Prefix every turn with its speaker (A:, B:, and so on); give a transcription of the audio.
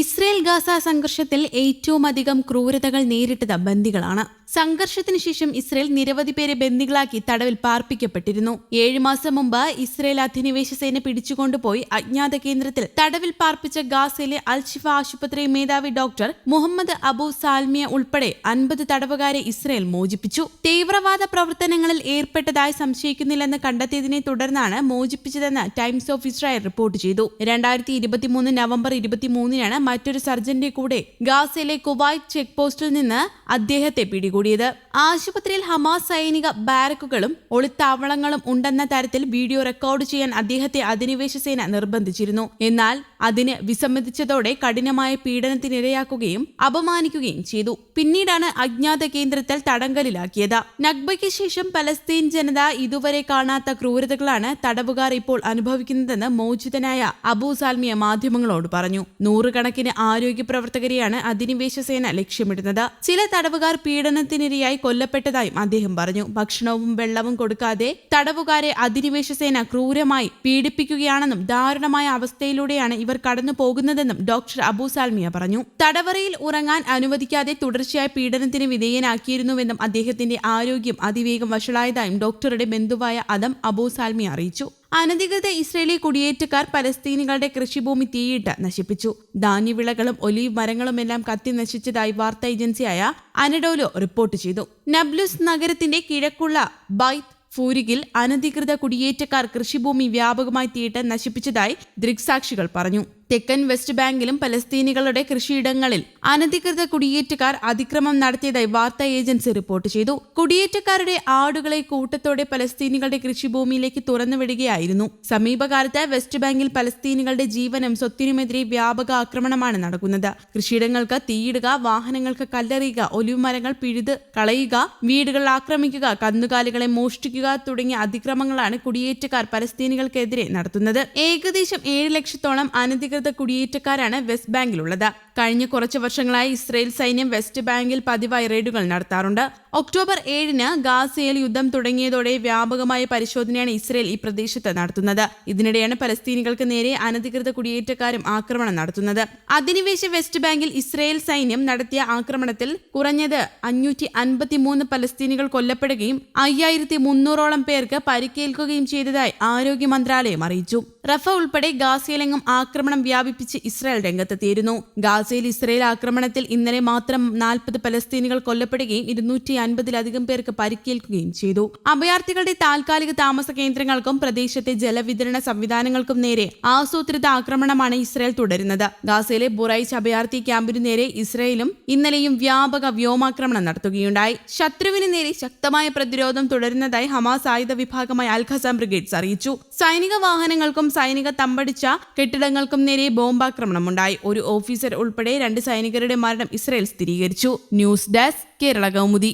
A: Israel Gaza സംഘർഷത്തിൽ ഏറ്റവും അധികം ക്രൂരതകൾ നേരിട്ടത് ബന്ദികളാണ്. സംഘർഷത്തിന് ശേഷം ഇസ്രയേൽ നിരവധി പേരെ ബന്ദികളാക്കി തടവിൽ പാർപ്പിക്കപ്പെട്ടിരുന്നു. ഏഴു മാസം മുമ്പ് ഇസ്രയേൽ അധിനിവേശ സേന പിടിച്ചുകൊണ്ടുപോയി അജ്ഞാത കേന്ദ്രത്തിൽ തടവിൽ പാർപ്പിച്ച ഗാസയിലെ അൽഷിഫ ആശുപത്രി മേധാവി ഡോക്ടർ മുഹമ്മദ് അബു സാൽമിയ ഉൾപ്പെടെ അൻപത് തടവുകാരെ ഇസ്രയേൽ മോചിപ്പിച്ചു. തീവ്രവാദ പ്രവർത്തനങ്ങളിൽ ഏർപ്പെട്ടതായി സംശയിക്കുന്നില്ലെന്ന് കണ്ടെത്തിയതിനെ തുടർന്നാണ് മോചിപ്പിച്ചതെന്ന് ടൈംസ് ഓഫ് ഇസ്രായേൽ റിപ്പോർട്ട് ചെയ്തു. രണ്ടായിരത്തി ഇരുപത്തിമൂന്ന് നവംബർ ഇരുപത്തിമൂന്നിനാണ് മറ്റൊരു സർജന്റെ കൂടെ ഗാസയിലെ കുവൈറ്റ് ചെക്ക് പോസ്റ്റിൽ നിന്ന് അദ്ദേഹത്തെ പിടികൂടിയത്. ആശുപത്രിയിൽ ഹമാസ് സൈനിക ബാരക്കുകളും ഒളിത്താവളങ്ങളും ഉണ്ടെന്ന തരത്തിൽ വീഡിയോ റെക്കോർഡ് ചെയ്യാൻ അദ്ദേഹത്തെ അധിനിവേശ സേന നിർബന്ധിച്ചിരുന്നു. എന്നാൽ അതിന് വിസമ്മതിച്ചതോടെ കഠിനമായ പീഡനത്തിനിരയാക്കുകയും അപമാനിക്കുകയും ചെയ്തു. പിന്നീടാണ് അജ്ഞാത കേന്ദ്രത്തിൽ തടങ്കലിലാക്കിയത്. നഗ്ബയ്ക്ക് ശേഷം പലസ്തീൻ ജനത ഇതുവരെ കാണാത്ത ക്രൂരതകളാണ് തടവുകാർ ഇപ്പോൾ അനുഭവിക്കുന്നതെന്ന് മോചിതനായ അബൂ സാൽമിയ മാധ്യമങ്ങളോട് പറഞ്ഞു. നൂറുകണക്കിന് ആരോഗ്യ പ്രവർത്തകരെയാണ് അധിനിവേശ സേന ലക്ഷ്യമിടുന്നത്. ചില തടവുകാർ പീഡനത്തിനിരയായി കൊല്ലപ്പെട്ടതായും അദ്ദേഹം പറഞ്ഞു. ഭക്ഷണവും വെള്ളവും കൊടുക്കാതെ തടവുകാരെ അധിനിവേശ സേന ക്രൂരമായി പീഡിപ്പിക്കുകയാണെന്നും ദാരുണമായ അവസ്ഥയിലൂടെയാണ് ഇവർ കടന്നു പോകുന്നതെന്നും ഡോക്ടർ അബൂ സാൽമിയ പറഞ്ഞു. തടവറയിൽ ഉറങ്ങാൻ അനുവദിക്കാതെ തുടർച്ചയായ പീഡനത്തിന് വിധേയനാക്കിയിരുന്നുവെന്നും അദ്ദേഹത്തിന്റെ ആരോഗ്യം അതിവേഗം വഷളായതായും ഡോക്ടറുടെ ബന്ധുവായ അദം അബൂ സാൽമിയ അറിയിച്ചു. അനധികൃത ഇസ്രയേലി കുടിയേറ്റക്കാർ പലസ്തീനികളുടെ കൃഷിഭൂമി തീയിട്ട് നശിപ്പിച്ചു. ധാന്യവിളകളും ഒലീവ് മരങ്ങളുമെല്ലാം കത്തി നശിച്ചതായി വാർത്താ ഏജൻസിയായ അനഡോലോ റിപ്പോർട്ട് ചെയ്തു. നബ്ലുസ് നഗരത്തിന്റെ കിഴക്കുള്ള ബൈത്ത് ഫൂരിഗിൽ അനധികൃത കുടിയേറ്റക്കാർ കൃഷിഭൂമി വ്യാപകമായി തീയിട്ട് നശിപ്പിച്ചതായി ദൃക്സാക്ഷികൾ പറഞ്ഞു. തെക്കൻ വെസ്റ്റ് ബാങ്കിലും പലസ്തീനികളുടെ കൃഷിയിടങ്ങളിൽ അനധികൃത കുടിയേറ്റക്കാർ അതിക്രമം നടത്തിയതായി വാർത്താ ഏജൻസി റിപ്പോർട്ട് ചെയ്തു. കുടിയേറ്റക്കാരുടെ ആടുകളെ കൂട്ടത്തോടെ പലസ്തീനികളുടെ കൃഷിഭൂമിയിലേക്ക് തുറന്നുവിടുകയായിരുന്നു. സമീപകാലത്ത് വെസ്റ്റ് ബാങ്കിൽ പലസ്തീനികളുടെ ജീവനും സ്വത്തിനുമെതിരെ വ്യാപക ആക്രമണമാണ് നടക്കുന്നത്. കൃഷിയിടങ്ങൾക്ക് തീയിടുക വാഹനങ്ങൾക്ക് കല്ലെറിയുക ഒലിവ് മരങ്ങൾ പിഴുത് കളയുക വീടുകൾ ആക്രമിക്കുക കന്നുകാലികളെ മോഷ്ടിക്കുക തുടങ്ങിയ അതിക്രമങ്ങളാണ് കുടിയേറ്റക്കാർ പലസ്തീനികൾക്കെതിരെ നടത്തുന്നത്. ഏകദേശം ഏഴ് ലക്ഷത്തോളം അനധികൃത കുടിയേറ്റക്കാരാണ് വെസ്റ്റ് ബാങ്കിലുള്ളത്. കഴിഞ്ഞ കുറച്ച് വർഷങ്ങളായി ഇസ്രയേൽ സൈന്യം വെസ്റ്റ് ബാങ്കിൽ പതിവായി റെയ്ഡുകൾ നടത്താറുണ്ട്. ഒക്ടോബർ ഏഴിന് ഗാസയിൽ യുദ്ധം തുടങ്ങിയതോടെ വ്യാപകമായ പരിശോധനയാണ് ഇസ്രയേൽ ഈ പ്രദേശത്ത് നടത്തുന്നത്. ഇതിനിടെയാണ് പലസ്തീനികൾക്ക് നേരെ അനധികൃത കുടിയേറ്റക്കാരും ആക്രമണം നടത്തുന്നത്. അധിനിവേശ വെസ്റ്റ് ബാങ്കിൽ ഇസ്രയേൽ സൈന്യം നടത്തിയ ആക്രമണത്തിൽ കുറഞ്ഞത് അഞ്ഞൂറ്റി അൻപത്തിമൂന്ന് പലസ്തീനികൾ കൊല്ലപ്പെടുകയും അയ്യായിരത്തി മുന്നൂറോളം പേർക്ക് പരിക്കേൽക്കുകയും ചെയ്തതായി ആരോഗ്യ മന്ത്രാലയം അറിയിച്ചു. റഫ ഉൾപ്പെടെ ഗാസയിലെങ്ങും ആക്രമണം വ്യാപിപ്പിച്ച് ഇസ്രായേൽ രംഗത്തെത്തിയിരുന്നു. ഗാസയിൽ ഇസ്രായേൽ ആക്രമണത്തിൽ ഇന്നലെ മാത്രം നാൽപ്പത് പലസ്തീനികൾ കൊല്ലപ്പെടുകയും ഇരുന്നൂറ്റി അൻപതിലധികം പേർക്ക് പരിക്കേൽക്കുകയും ചെയ്തു. അഭയാർത്ഥികളുടെ താൽക്കാലിക താമസ കേന്ദ്രങ്ങൾക്കും പ്രദേശത്തെ ജലവിതരണ സംവിധാനങ്ങൾക്കും നേരെ ആസൂത്രിത ആക്രമണമാണ് ഇസ്രായേൽ തുടരുന്നത്. ഗാസയിലെ ബുറൈച്ച് അഭയാർത്ഥി ക്യാമ്പിനു നേരെ ഇസ്രായേലും ഇന്നലെയും വ്യാപക വ്യോമാക്രമണം നടത്തുകയുണ്ടായി. ശത്രുവിന് നേരെ ശക്തമായ പ്രതിരോധം തുടരുന്നതായി ഹമാസ് ആയുധ വിഭാഗമായ അൽ ഖസാം ബ്രിഗേഡ്സ് അറിയിച്ചു. സൈനിക വാഹനങ്ങൾക്കും സൈനിക തമ്പടിച്ച കെട്ടിടങ്ങൾക്കും നേരെ ബോംബാക്രമണമുണ്ടായി. ഒരു ഓഫീസർ ഉൾപ്പെടെ രണ്ട് സൈനികരുടെ മരണം ഇസ്രായേൽ സ്ഥിരീകരിച്ചു. News desk Kerala Kaumudi.